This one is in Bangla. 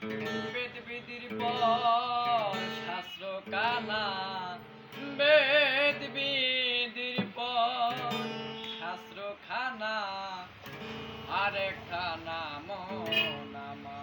পৃথিবীর শাস্ত্র কানা বেদ খানা আরে খানা। মন নামা।